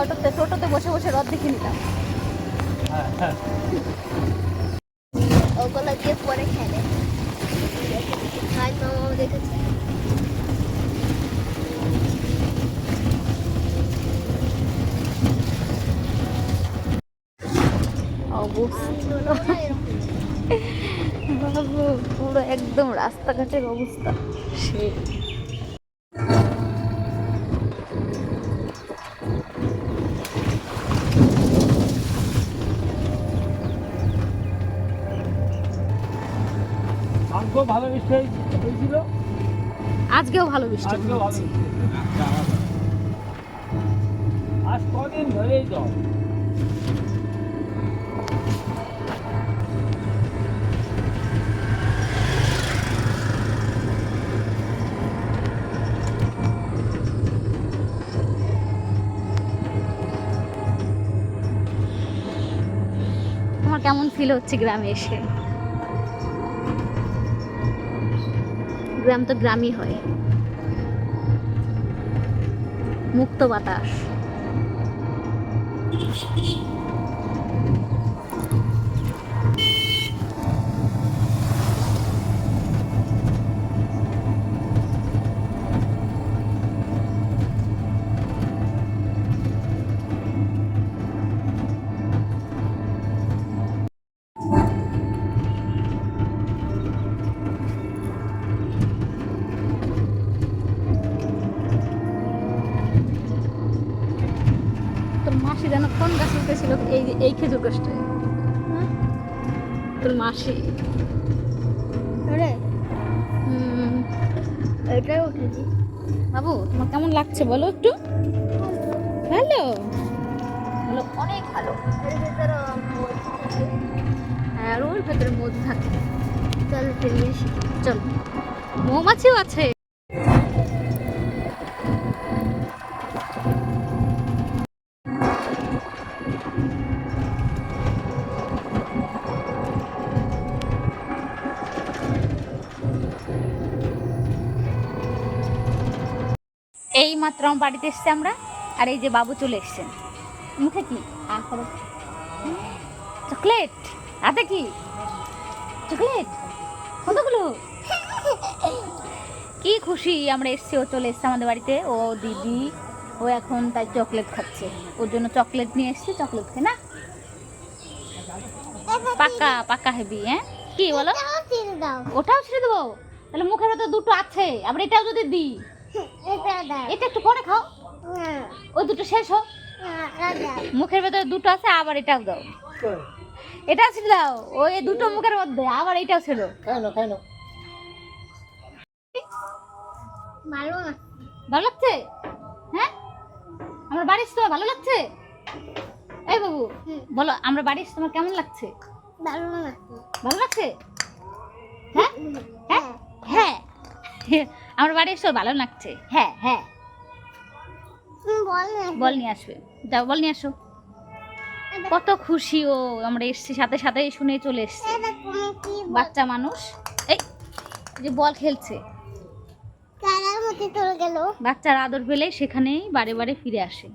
অটোতে টোটোতে বসে বসে রথ দেখে নিতাম ওগুলো দিয়ে পরে খেলে। আজ মামাও দেখেছে? পুরো একদম রাস্তাঘাটের অবস্থা। সে আজকেও ভালো বৃষ্টি হয়েছিল। আজকেও ভালো বৃষ্টি। আজকেও ভালো আজ কদিন ধরেই তোমার কেমন ফিল হচ্ছে গ্রামে এসে? গ্রাম তো গ্রামই হয়। মুক্ত বাতাস। এই খেজুর গাছটায়। হ্যাঁ? তোর মাসি। এটাই উঠেছি বাবু তোমার কেমন লাগছে বলো একটু? ভালো। বলো অনেক ভালো। হ্যাঁ ওর ভেতরে মধু থাকে। চল ফিরে আসি চল। মৌমাছিও আছে। এই মাত্র আমার বাড়িতে এসছি আমরা আর এই যে বাবু চলে এসছেন। মুখে কি? চকলেট? হাতে কি? চকলেট? কতগুলো? কি খুশি আমরা এসছি ও চলে এসছে আমাদের বাড়িতে। ও দিদি ও এখন তাই চকলেট খাচ্ছে। ওর জন্য চকলেট নিয়ে এসছি চকলেট খাই না? পাকা পাকা হেবি হ্যাঁ? কি বলো? ওটাও ছেড়ে দেবো? তাহলে মুখের ভেতর দুটো আছে আবার এটাও যদি দিই। এটা একটু পরে খাও। ওই দুটো শেষ হোক। মুখের ভেতরে দুটো আছে আবার এটাও দাও। ছেড়ে দাও ওই দুটো মুখের মধ্যে আবার এটাও না। ভালো লাগছে? হ্যাঁ? আমার বাড়ি এসে তোমার ভালো লাগছে? এই বাবু হুম। বলো আমরা বাড়ি তোমার কেমন লাগছে? ভালো না ভালো লাগছে? হ্যাঁ? হ্যাঁ। হ্যাঁ। আমার বাড়ি এসে ভালো লাগছে। হ্যাঁ হ্যাঁ। বল নিয়ে আসবে। যাও বল নিয়ে আসো। কত খুশি ও আমরা এসছি সাথে সাথে শুনে চলে এসছি। কি বাচ্চা মানুষ। এই যে বল খেলছে। বাচ্চার আদর পেলে সেখানেই বারে বারে ফিরে আসে।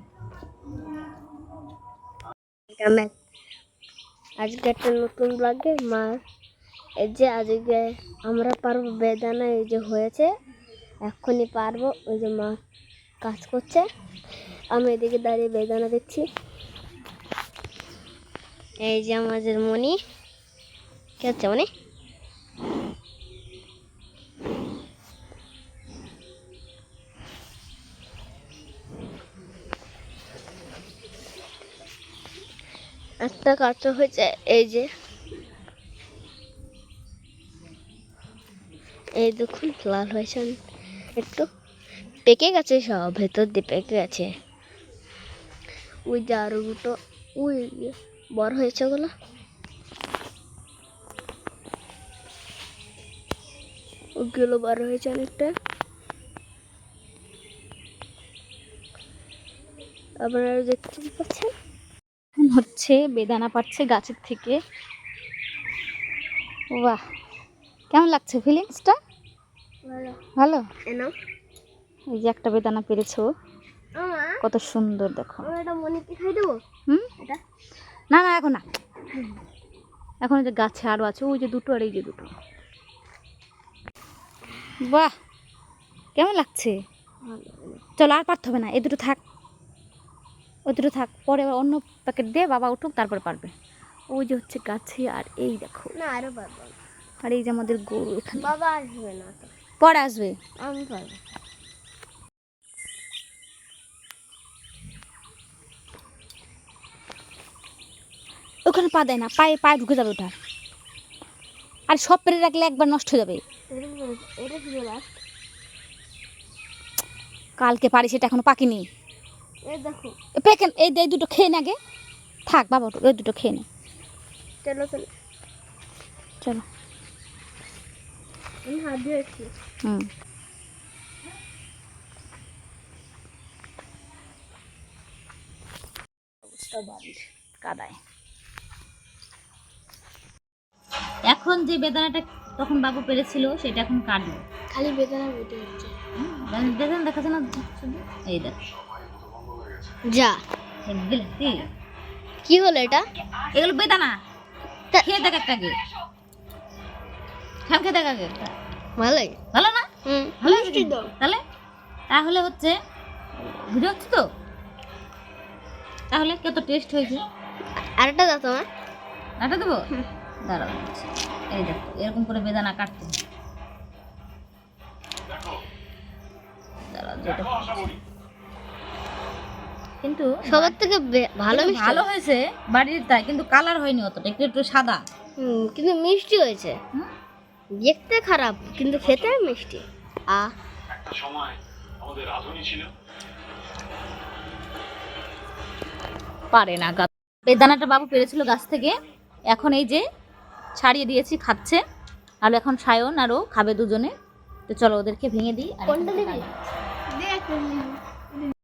আজকে একটা নতুন ব্লগে মার। এই যে আজকে আমরা পারব বেদানা এই যে হয়েছে। এক্ষুনি পারব, ওই যে মা কাজ করছে। আমি এদিকে দাঁড়িয়ে বেদানা দিচ্ছি। এই যে আমাদের মনি কে হচ্ছে মনি একটা কাঁচা হয়েছে, এই যে। এই দেখুন, লাল হয়েছে। একটু পেকে গেছে সব, ভেতর দিয়ে পেকে গেছে। ওই দুটো, ওই বড় হয়েছে ওগুলো। ওগুলো বড় হয়েছে অনেকটা। আপনারা দেখতে পাচ্ছেন? হচ্ছে বেদানা পাচ্ছে গাছের থেকে। বাহ, কেমন লাগছে ফিলিংসটা ভালো। এই যে একটা বেদানা পেরেছ কত সুন্দর দেখো। আমরা এটা মনিকে খাই দেবো? হুম? এটা? না না এখন না। এখন ওই যে গাছে আরও আছে ওই যে দুটো আর এই যে দুটো। বাহ! কেমন লাগছে? চলো আর পারতে হবে না এই দুটো থাক। ওই দুটো থাক পরে অন্য প্যাকেট দিয়ে বাবা উঠুক তারপরে পারবে। ওই যে হচ্ছে গাছে আর এই দেখো। না আরও পারব। আর এই যে আমাদের গরু এখানে। বাবা আসবে না পরে আসবে। আমি পারব। ওখানে পা দেয় না পায়ে পায়ে ঢুকে যাবে ওটা। আর সব পেরে রাখলে একবার নষ্ট হয়ে যাবে। কালকে পারি সেটা এখনও পাকিনি পেকেন এই এই দুটো খেয়ে নে আগে। থাক বাবা ওই দুটো খেয়ে নে। চলো চলো। চলো। কাদায়। এখন যে বেদানাটা তখন বাবু পেরেছিল সেটা এখন কাটবো। খালি বেদনা বেটে হচ্ছে বেদানা দেখাচ্ছে না শুধু এই দেখ। যা। কি হলো এটা? এগুলো বেদানা। খেয়ে দেখ একটা খাম খেয়ে দেখ আগে ভালো না? ভালো মিষ্টি তো। তাহলে? তাহলে হচ্ছে ভিডিও হচ্ছে তো? তাহলে কত টেস্ট হয়েছে? আরেকটা দাও তোমার নাটা দেবো? দাঁড়াও দিচ্ছি। এই দেখো এরকম করে বেদানা কাটতে। দাঁড়াও যেটা কিন্তু সবার থেকে ভালো ভালো হয়েছে বাড়ির তাই কিন্তু কালার হয়নি অতটা একটু একটু সাদা। কিন্তু মিষ্টি হয়েছে। হুম? দেখতে খারাপ কিন্তু খেতে মিষ্টি। আ। পারে না গাছ বেদানাটা বাবু পেরেছিল গাছ থেকে। এখন এই যে ছাড়িয়ে দিয়েছি খাচ্ছে। আর এখন সায়ন আরও খাবে দুজনে। তো চলো ওদেরকে ভেঙে দিই কোনটা দিবি।